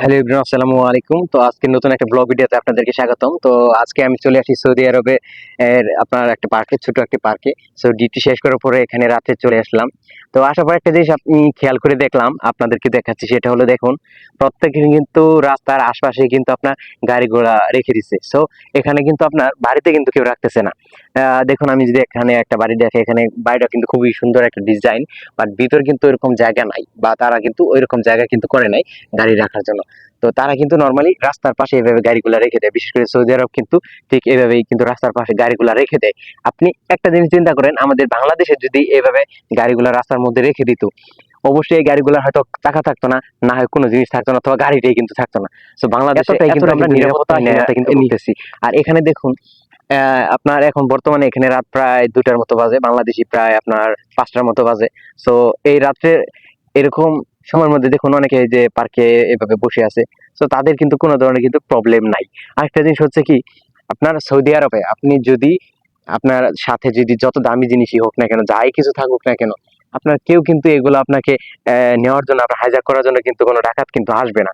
Hello Ibrahim আসসালামু আলাইকুম। তো আজকে নতুন একটা ব্লগ ভিডিওতে আপনাদেরকে স্বাগতম। তো আজকে আমি চলে আসি সৌদি আরবে আপনার একটা পার্কে ছোট একটা পার্কে। সো ডিউটি শেষ করার পরে এখানে রাতে চলে আসলাম। তো আসার পর একটা জিনিস আপনি খেয়াল করে দেখলাম, আপনাদেরকে দেখাচ্ছি, সেটা হলো দেখুন, প্রত্যেকে কিন্তু রাস্তার আশপাশে কিন্তু আপনার গাড়ি ঘোড়া রেখে দিচ্ছে সো এখানে কিন্তু আপনার বাড়িতে কিন্তু কেউ রাখতেছে না। দেখুন আমি যদি এখানে একটা বাড়ি দেখে এখানে বাড়িটা কিন্তু খুবই সুন্দর একটা ডিজাইন বাট ভিতর কিন্তু এরকম জায়গা নাই বা তারা কিন্তু ওইরকম জায়গা কিন্তু করে নাই গাড়ি রাখার জন্য। তো তারা কিন্তু নর্মালি রাস্তার পাশে এভাবে গাড়িগুলো রেখে দেয় বিশেষ করে সৌদি আরব কিন্তু ঠিক এভাবেই কিন্তু রাস্তার পাশে গাড়িগুলো রেখে দেয়। আপনি একটা জিনিস চিন্তা করেন আমাদের বাংলাদেশে যদি এভাবে গাড়িগুলো রাস্তার মধ্যে রেখে দিত অবশ্যই এই গাড়িগুলোর হয়তো টাকা থাকতো না না হয় কোনো জিনিস থাকতো না অথবা গাড়িটাই কিন্তু থাকতো না। তো বাংলাদেশে কিন্তু আমরা নিরাপত্তা কিন্তু নিতেছি। আর এখানে দেখুন আপনার এখন বর্তমানে এখানে রাত প্রায় দুটার মতো বাজে, বাংলাদেশি প্রায় আপনার পাঁচটার মতো বাজে। তো এই রাত্রে এরকম সময়ের মধ্যে দেখুন অনেকে যে পার্কে এভাবে বসে আছে তো তাদের কিন্তু কোনো ধরনের কিন্তু প্রবলেম নাই। আরেকটা জিনিস হচ্ছে কি, আপনার সৌদি আরবে আপনি যদি আপনার সাথে যদি যত দামি জিনিসই হোক না কেন, যাই কিছু থাকুক না কেন, আপনার কেউ কিন্তু এগুলো আপনাকে নেওয়ার জন্য, আপনার হাইজাক করার জন্য কিন্তু কোনো ডাকাত কিন্তু আসবে না।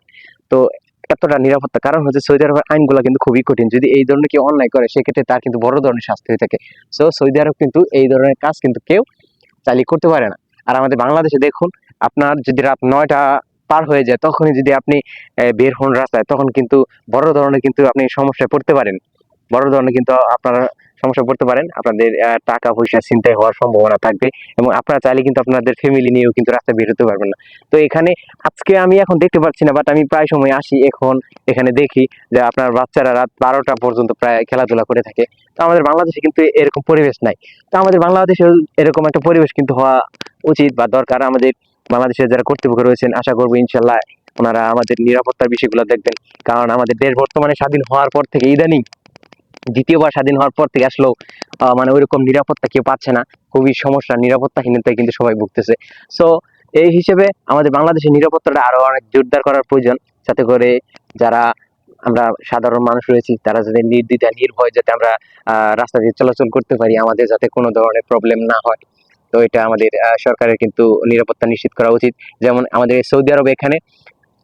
তো এতটা নিরাপত্তা। কারণ হচ্ছে সৌদি আরবের আইনগুলো কিন্তু খুবই কঠিন। যদি এই ধরনের কেউ অন্যায় করে, সেক্ষেত্রে তার কিন্তু বড় ধরনের শাস্তি হয়ে থাকে। সো সৌদি আরব কিন্তু এই ধরনের কাজ কিন্তু কেউ চালিয়ে করতে পারে না। আর আমাদের বাংলাদেশে দেখুন, আপনার যদি রাত নয়টা পার হয়ে যায়, তখনই যদি আপনি বের হন রাস্তায়, তখন কিন্তু বড় ধরনের কিন্তু আপনি সমস্যায় পড়তে পারেন। বড় ধরনের কিন্তু আপনারা সমস্যা পড়তে পারেন। আপনাদের টাকা পয়সা চিন্তায় হওয়ার সম্ভাবনা থাকবে এবং আপনারা চাইলে কিন্তু আপনাদের ফ্যামিলি নিয়েও কিন্তু রাস্তায় বের হতে পারবেন না। তো এখানে আজকে আমি এখন দেখতে পাচ্ছি না বাট আমি প্রায় সময় আসি এখন এখানে দেখি যে আপনার বাচ্চারা রাত বারোটা পর্যন্ত প্রায় খেলাধুলা করে থাকে। তো আমাদের বাংলাদেশে কিন্তু এরকম পরিবেশ নাই। তো আমাদের বাংলাদেশে এরকম একটা পরিবেশ কিন্তু হওয়া উচিত বা দরকার। আমাদের বাংলাদেশের যারা কর্তৃপক্ষ রয়েছেন, আশা করব ইনশাল্লাহ ওনারা আমাদের নিরাপত্তার বিষয়গুলো দেখবেন। কারণ আমাদের দেশ বর্তমানে স্বাধীন হওয়ার পর থেকে ইদানিং দ্বিতীয়বার স্বাধীন হওয়ার পর থেকে আসলেও মানে ওইরকম নিরাপত্তা কেউ পাচ্ছে না। খুবই সমস্যা, নিরাপত্তাহীনতায় কিন্তু সবাই ভুগতেছে। সো এই হিসেবে আমাদের বাংলাদেশের নিরাপত্তাটা আরও অনেক জোরদার করার প্রয়োজন, যাতে করে যারা আমরা সাধারণ মানুষ রয়েছি, তারা যাতে নির্দ্বিধা নির্ভয় যাতে আমরা রাস্তা দিয়ে চলাচল করতে পারি, আমাদের যাতে কোনো ধরনের প্রবলেম না হয়। তো এটা আমাদের সরকারের কিন্তু নিরাপত্তা নিশ্চিত করা উচিত। যেমন আমাদের সৌদি আরবে এখানে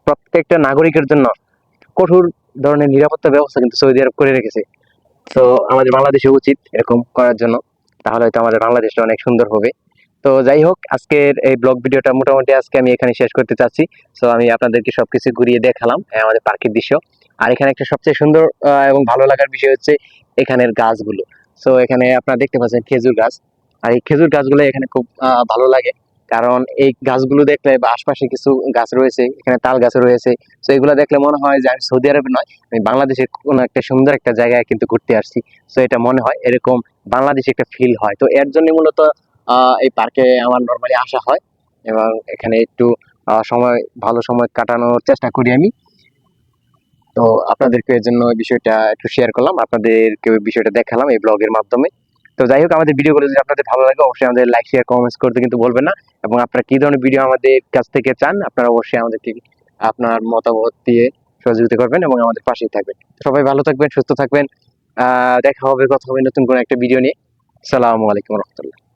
প্রত্যেকটা নাগরিকের জন্য কঠোর ধরনের নিরাপত্তা ব্যবস্থা কিন্তু সৌদি আরব করে রেখেছে। তো আমাদের বাংলাদেশে উচিত এরকম করার জন্য। তাহলে হয়তো আমাদের বাংলাদেশটা অনেক সুন্দর হবে। তো যাই হোক, আজকের এই ব্লগ ভিডিওটা মোটামুটি আজকে আমি এখানে শেষ করতে চাচ্ছি। তো আমি আপনাদেরকে সবকিছু ঘুরিয়ে দেখালাম আমাদের পার্কের দৃশ্য। আর এখানে একটা সবচেয়ে সুন্দর এবং ভালো লাগার বিষয় হচ্ছে এখানের গাছগুলো। তো এখানে আপনারা দেখতে পাচ্ছেন খেজুর গাছ। আর এই খেজুর গাছগুলো এখানে খুব ভালো লাগে। কারণ এই গাছগুলো দেখলে বা আশপাশে কিছু গাছ রয়েছে, এখানে তাল গাছ রয়েছে, তো এগুলো দেখলে মনে হয় যে আমি সৌদি আরবে নয়, আমি বাংলাদেশের কোনো একটা সুন্দর একটা জায়গায় কিন্তু ঘুরতে আসছি। তো এটা মনে হয় এরকম বাংলাদেশে একটা ফিল হয়। তো এর জন্য মূলত এই পার্কে আমার নর্মালি আসা হয় এবং এখানে একটু সময়, ভালো সময় কাটানোর চেষ্টা করি আমি। তো আপনাদেরকে এর জন্য বিষয়টা একটু শেয়ার করলাম, আপনাদেরকে বিষয়টা দেখালাম এই ব্লগের মাধ্যমে। তো যাই হোক, আমাদের ভিডিওগুলো যদি আপনাদের ভালো লাগে, অবশ্যই আমাদের লাইক শেয়ার কমেন্টস করতে কিন্তু বলবেন না। এবং আপনারা কি ধরনের ভিডিও আমাদের কাছ থেকে চান, আপনারা অবশ্যই আমাদেরকে আপনার মতামত দিয়ে সহযোগিতা করবেন এবং আমাদের পাশেই থাকবেন। সবাই ভালো থাকবেন, সুস্থ থাকবেন। দেখা হবে, কথা হবে নতুন কোনো একটা ভিডিও নিয়ে। সালামু আলাইকুম রহমতুল্লাহ।